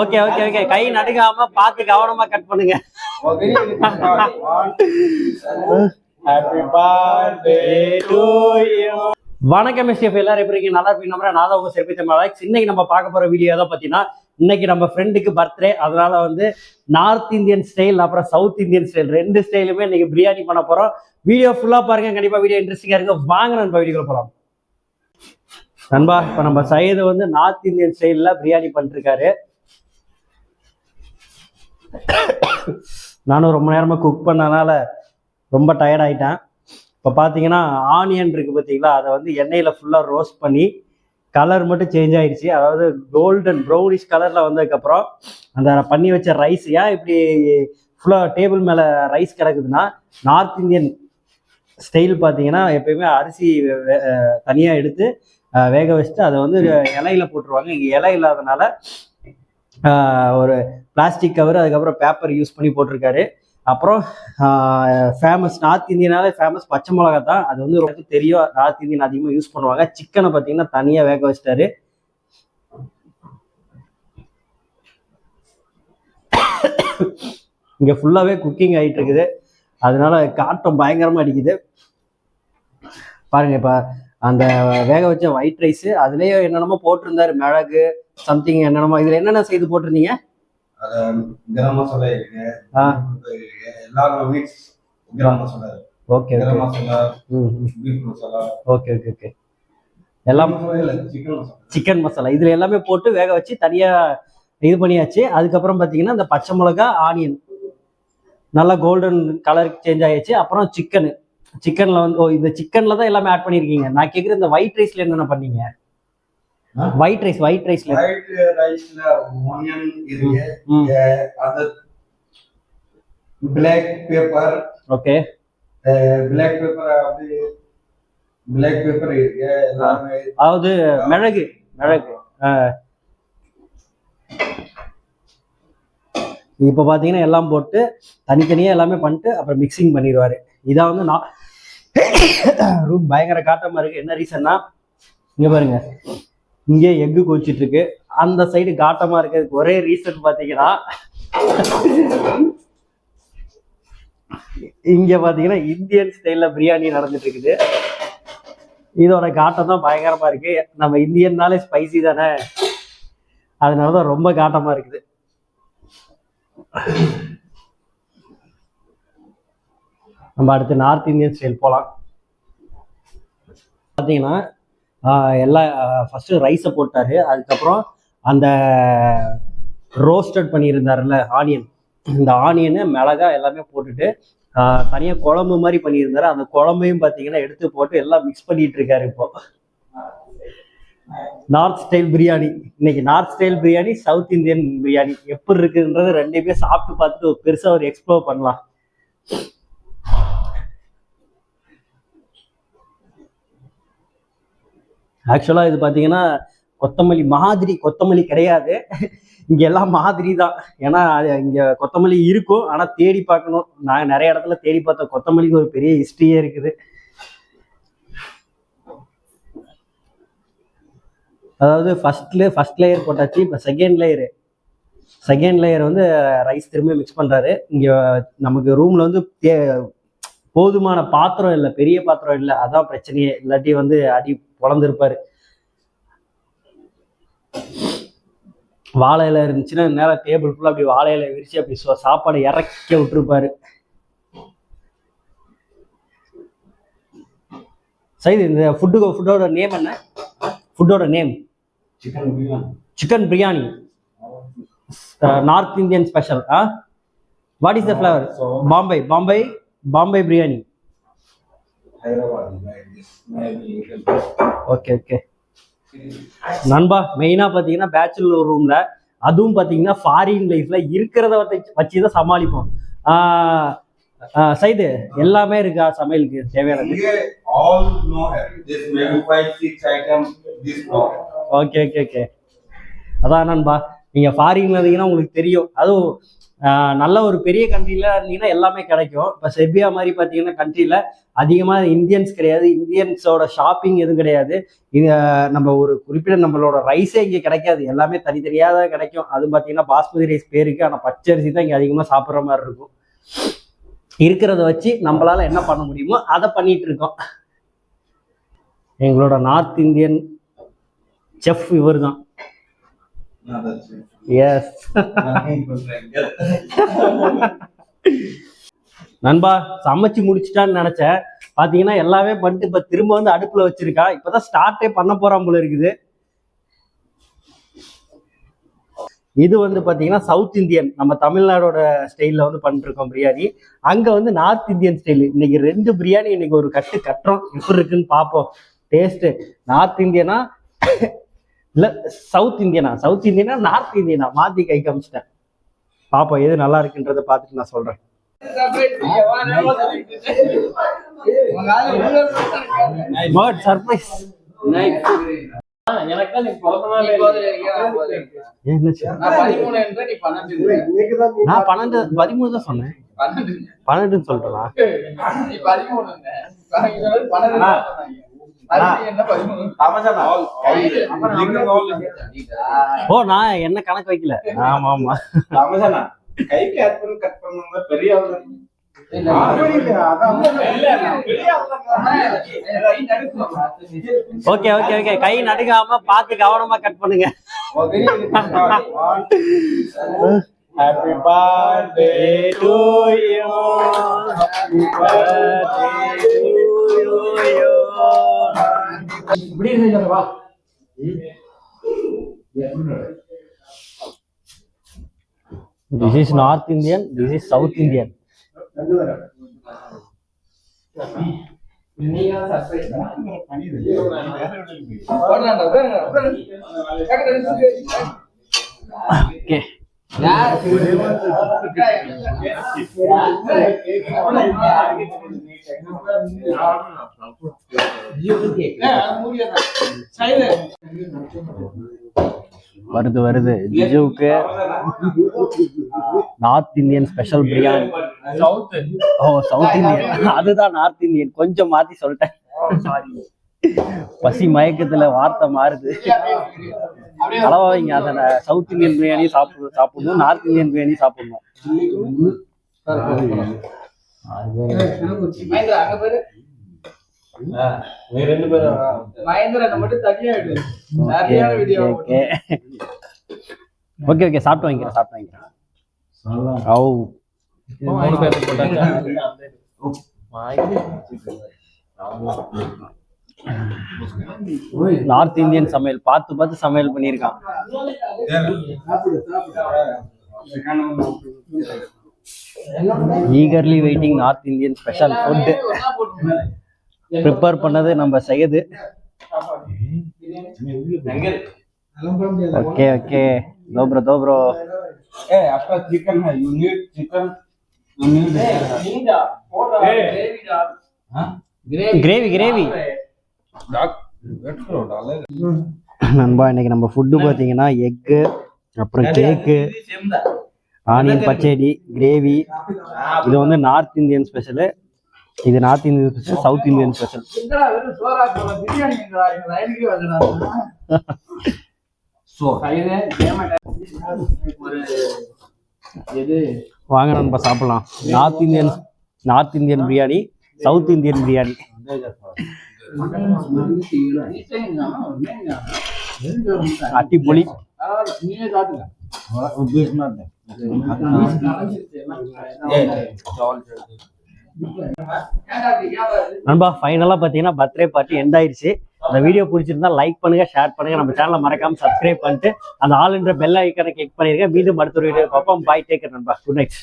Okay okay okay. கை நடுங்காம பார்த்து கவனமா கட் பண்ணுங்க. வணக்கம் எஸ்டிஎஃப் எல்லாரும் எப்படி இருக்கீங்க? நல்லா இருப்பீங்க நம்புறேன் நான் தான் உங்க சிறப்பித்த மலாக்ஸ் இன்னைக்கு நம்ம பார்க்க போற வீடியோ எதை பார்த்தீங்கன்னா இன்னைக்கு நம்ம ஃப்ரெண்டுக்கு பர்த்டே அதனால வந்து நார்த் இந்தியன் ஸ்டைல் அப்புறம் சவுத் இந்தியன் ஸ்டைல் ரெண்டு ஸ்டைலுமே இன்னைக்கு பிரியாணி பண்ண போறோம். வீடியோ ஃபுல்லா பாருங்க. கண்டிப்பா வீடியோ இன்ட்ரெஸ்டிங்கா இருக்கு. வாங்க நண்பா வீடியோக்குள்ள போலாம். நண்பா இப்போ நம்ம சையது வந்து நார்த் இந்தியன் ஸ்டைல்ல பிரியாணி பண்ணிருக்காரு நானும் ரொம்ப நேரமா குக் பண்ணனால ரொம்ப டயர்ட் ஆயிட்டேன். இப்போ பார்த்தீங்கன்னா ஆனியன் இருக்கு பார்த்தீங்களா அதை வந்து எண்ணெயில் ஃபுல்லாக ரோஸ்ட் பண்ணி கலர் மட்டும் சேஞ்ச் ஆயிடுச்சு. அதாவது கோல்டன் ப்ரௌனிஷ் கலரில் வந்ததுக்கப்புறம் அந்த பண்ணி வச்ச ரைஸ் ஏன் இப்படி ஃபுல்லாக டேபிள் மேலே ரைஸ் கிடக்குதுன்னா நார்த் இந்தியன் ஸ்டைல் பார்த்தீங்கன்னா எப்பயுமே அரிசி தனியாக எடுத்து வேக வச்சுட்டு அதை வந்து இலையில போட்டுருவாங்க. இங்கே இலை இல்லாதனால ஒரு பிளாஸ்டிக் கவர் அதுக்கப்புறம் பேப்பர் யூஸ் பண்ணி போட்டிருக்காரு. அப்புறம் ஃபேமஸ் நார்த் இந்தியனாலே ஃபேமஸ் பச்சை மிளகா தான் அது வந்து ரொம்ப தெரியும். நார்த் இந்தியன் அதிகமாக யூஸ் பண்ணுவாங்க. சிக்கனை பார்த்தீங்கன்னா தனியாக வேக வச்சிட்டாரு. இங்கே ஃபுல்லாகவே குக்கிங் ஆகிட்டு இருக்குது அதனால காட்டம் பயங்கரமாக அடிக்குது. பாருங்க இப்போ அந்த வேக வச்ச ஒயிட் ரைஸ் அதுலேயே என்னென்னமோ போட்டிருந்தாரு மிளகு சம்திங் என்னென்னமோ. இதில் என்னென்ன செய்து போட்டிருந்தீங்க? கரம் மசாலா இருக்கு. மிக்ஸ் கரம் மசாலா இருக்கு. ஓகே கரம் மசாலா ம். Beef masala. Okay okay okay. எல்லாம் சிக்கன் மசாலா இதுல எல்லாமே போட்டு வேக வச்சு தனியா இது பண்ணியாச்சு. அதுக்கப்புறம் பாத்தீங்கன்னா இந்த பச்சை மிளகா ஆனியன் நல்லா கோல்டன் கலர் சேஞ்ச் ஆயிடுச்சு. அப்புறம் சிக்கனு சிக்கன்ல வந்து ஓ இந்த சிக்கன்ல தான் எல்லாமே ஆட் பண்ணிருக்கீங்க. நான் கேக்குற இந்த ஒயிட் ரைஸ்ல என்னென்ன பண்ணீங்க? ஒயிட் ரைஸ் ஒயிட் ரைஸ்ல ஒயிட் ரைஸ்ல ஆனியன் இருக்கு. அது black pepper okay. Black pepper அப்படி பிளாக் பேப்பர் இருக்கு. எல்லாமே. அதாவது மிளகு மிளகு. இப்போ பார்த்தீங்கன்னா எல்லாம் போட்டு தனித்தனியாக எல்லாமே பண்ணிட்டு அப்புறம் மிக்சிங் பண்ணிடுவாரு. இதான் வந்து நான் ரூம் பயங்கர காட்டமாக இருக்கு. என்ன ரீசன்னா இங்கே பாருங்க. இங்கே எக்கு கொச்சிட்டு இருக்கு. அந்த சைடு காட்டமாக இருக்கிறதுக்கு ஒரே ரீசன் பார்த்தீங்கன்னா இங்கே பார்த்தீங்கன்னா இந்தியன் ஸ்டைலில் பிரியாணி நடந்துட்டு இருக்குது. இதோட காட்டம் தான் பயங்கரமா இருக்கு. நம்ம இந்தியன்னாலே ஸ்பைசி தானே. அதனாலதான் ரொம்ப காட்டமா இருக்குது. நம்ம அடுத்து நார்த் இந்தியன் ஸ்டைல் போகலாம் பார்த்தீங்கன்னா எல்லாம் எல்லா ரைஸை போட்டாரு. அதுக்கப்புறம் அந்த ரோஸ்டட் பண்ணியிருந்தாருல்ல ஆனியன் இந்த ஆனியனு மிளகா எல்லாமே போட்டுட்டு தனியாக குழம்பு மாதிரி பண்ணியிருந்தாரு. அந்த குழம்பையும் பார்த்தீங்கன்னா எடுத்து போட்டு எல்லாம் மிக்ஸ் பண்ணிட்டு இருக்காரு இப்போ. North style biryani. இன்னைக்கு north style biryani south Indian biryani. எப்படி இருக்குன்றது ரெண்டுமே சாப்பிட்டு பார்த்துட்டு பெருசாக ஒரு எக்ஸ்ப்ளோர் பண்ணலாம். ஆக்சுவலாக இது பார்த்தீங்கன்னா கொத்தமல்லி மாதிரி கொத்தமல்லி கிடையாது. இங்கே எல்லாம் மாதிரி தான். ஏன்னா அது கொத்தமல்லி இருக்கும். ஆனால் தேடி பார்க்கணும். நான் நிறைய இடத்துல தேடி பார்த்த கொத்தமல்லிக்கு ஒரு பெரிய ஹிஸ்ட்ரியே இருக்குது. அதாவது ஃபஸ்ட்ல ஃபர்ஸ்ட் லேயர் போட்டாச்சு. இப்போ செகண்ட் லேயரு செகண்ட் லேயர் வந்து ரைஸ் திரும்ப மிக்ஸ் பண்ணுறாரு இங்கே நமக்கு ரூமில் வந்து தே- போதுமான பாத்திரம் இல்லை பெரிய பாத்திரம் இல்லை. அதான் பிரச்சனையே. இல்லாட்டி வந்து அடி பொழந்திருப்பாரு வாழை இலை இருந்துச்சுன்னா நேரம் டேபிள் ஃபுல்லாக அப்படி வாழை இலை விரிச்சு அப்படி சாப்பாடு இறக்க விட்டுருப்பாரு. சரி இந்த ஃபுட்டுக்கு ஃபுட்டோட நேம் என்ன? ஃபுட்டோட name chicken biryani north Indian special ah what is the flavour Bombay Bombay Bombay biryani okay okay. நண்பா மெயினாக பார்த்தீங்கன்னா பேச்சுலர் ரூமில் அதுவும் பார்த்தீங்கன்னா ஃபாரின் லைஃப்பில் இருக்கிறத வச்சு வச்சு தான் சமாளிப்போம். சைது எல்லாமே இருக்கா சமையலுக்கு தேவையானது. Okay okay okay. அதான் நண்பா நீங்கள் ஃபாரின்ல இருந்தீங்கன்னா உங்களுக்கு தெரியும். அதுவும் நல்ல ஒரு பெரிய கண்ட்ரியில் இருந்தீங்கன்னா எல்லாமே கிடைக்கும். இப்போ செர்பியா மாதிரி பார்த்தீங்கன்னா கண்ட்ரியில் அதிகமாக இந்தியன்ஸ் கிடையாது. இந்தியன்ஸோட ஷாப்பிங் எதுவும் கிடையாது. இது நம்ம ஒரு குறிப்பிட்ட நம்மளோட ரைஸே இங்கே கிடைக்காது. எல்லாமே தனித்தனியாக தான் கிடைக்கும். அதுவும் பார்த்தீங்கன்னா பாஸ்மதி ரைஸ் பேருக்கு ஆனால் பச்சரிசி தான் இங்கே அதிகமாக சாப்பிட்ற மாதிரி இருக்கும். இருக்கிறத வச்சு நம்மளால என்ன பண்ண முடியுமோ அதை பண்ணிட்டு இருக்கோம். எங்களோட நார்த் இந்தியன் செஃப் இவர் தான் எஸ் நண்பா சமைச்சு முடிச்சிட்டான்னு நினைச்சேன். பாத்தீங்கன்னா எல்லாமே பண்ணிட்டு இப்ப திரும்ப வந்து அடுப்புல வச்சிருக்கா. இப்பதான் ஸ்டார்ட்டே பண்ண போறான் போல இருக்குது. இது வந்து பாத்தீங்கன்னா சவுத் இந்தியன் நம்ம தமிழ்நாடோட ஸ்டைல்ல வந்து பண்ணிட்டு இருக்கோம் பிரியாணி. அங்க வந்து நார்த் இந்தியன் ஸ்டைல் இன்னைக்கு ரெண்டு பிரியாணி இன்னைக்கு ஒரு கட்டு கட்டுறோம். எப்படி இருக்குன்னு பார்ப்போம் டேஸ்ட் நார்த் இந்தியனா இல்லை சவுத் இந்தியனா சவுத் இந்தியனா நார்த் இந்தியனா மாற்றி கை காமிச்சிட்டேன். பாப்போம் எது நல்லா இருக்குன்றத பார்த்துட்டு நான் சொல்கிறேன் சர்ப்ரைஸ் நான் பன்னெண்டு பதிமூணு தான் சொன்னேன். பன்னெண்டு பன்னெண்டுன்னு சொல்லிட்டேன்? ஓ நான் என்ன கணக்கு வைக்கல? ஆமா ஆமா. கைக்கு ஆட் பண்ணி கட் பண்ணுங்க பெரிய ஆளு இல்ல, ஓகே ஓகே ஓகே. கை நடுங்காம பார்த்து கவனமா கட் பண்ணுங்க. Happy birthday to you. Happy birthday to you. This is North Indian, this is South Indian. போடுறான்டா, உட்காருங்க, உட்காருங்க. டக்கு வருது வருது. ஜிஜுவுக்கு நார்த் இந்தியன் ஸ்பெஷல் பிரியாணி ஓ சவுத் இந்தியன் அதுதான் நார்த் இந்தியன் கொஞ்சம் மாத்தி சொல்லிட்டேன். பசி மயக்கத்துல வார்த்தை மாறுது. அளவா வைங்க அதை சவுத் இந்தியன் பிரியாணி சாப்பிடு சாப்பிடணும் நார்த் இந்தியன் பிரியாணி சாப்பிடணும். மகேந்திரா, அங்க பாரு. ரெண்டு பேரும் மகேந்திரா, நம்ம மட்டும் தனியா விடு. சரியான வீடியோ ஓகே ஓகே ஓகே சாப்பிட்டு வாங்கிக்கிறேன் சாப்பிட்டு வாங்கிக்கிறேன். ஓ மூணு? நார்த் இந்தியன் சமையல் பார்த்து பார்த்து சமையல் பண்ணியிருக்கான் eagerly waiting north Indian special food. Prepare பண்ணது நம்ம செய்யுது ஓகே ஓகே தோப்ரோ தோப்ரோ need chicken. You need. நீடா, போடா, கிரேவிடா. Huh? கிரேவி. கிரேவி நண்பா இன்னைக்கு நம்ம ஃபுட்டு பார்த்தீங்கன்னா எக்கு அப்புறம் கேக்கு ஆனியன் பச்சடி கிரேவி இது வந்து நார்த் இந்தியன் ஸ்பெஷலு இது north Indian special south Indian special வாங்க நண்பா சாப்பிடலாம். North Indian north Indian biryani south Indian biryani அட்டிப்பொலி நண்பா ஃபைனலாக பார்த்தீங்கன்னா பர்த்டே பார்ட்டி எண்ட் ஆயிடுச்சு இந்த வீடியோ பிடிச்சிருந்தா லைக் பண்ணுங்க ஷேர் பண்ணுங்க. நம்ம சேனலை மறக்காம சப்ஸ்கிரைப் பண்ணிட்டு அந்த ஆளுன்ற பெல் ஐக்கனை கிளிக் பண்ணிருங்க. மீண்டும் அடுத்த ஒரு வீடியோ பார்ப்போம். பாய் டேக்கர் நண்பா. Good night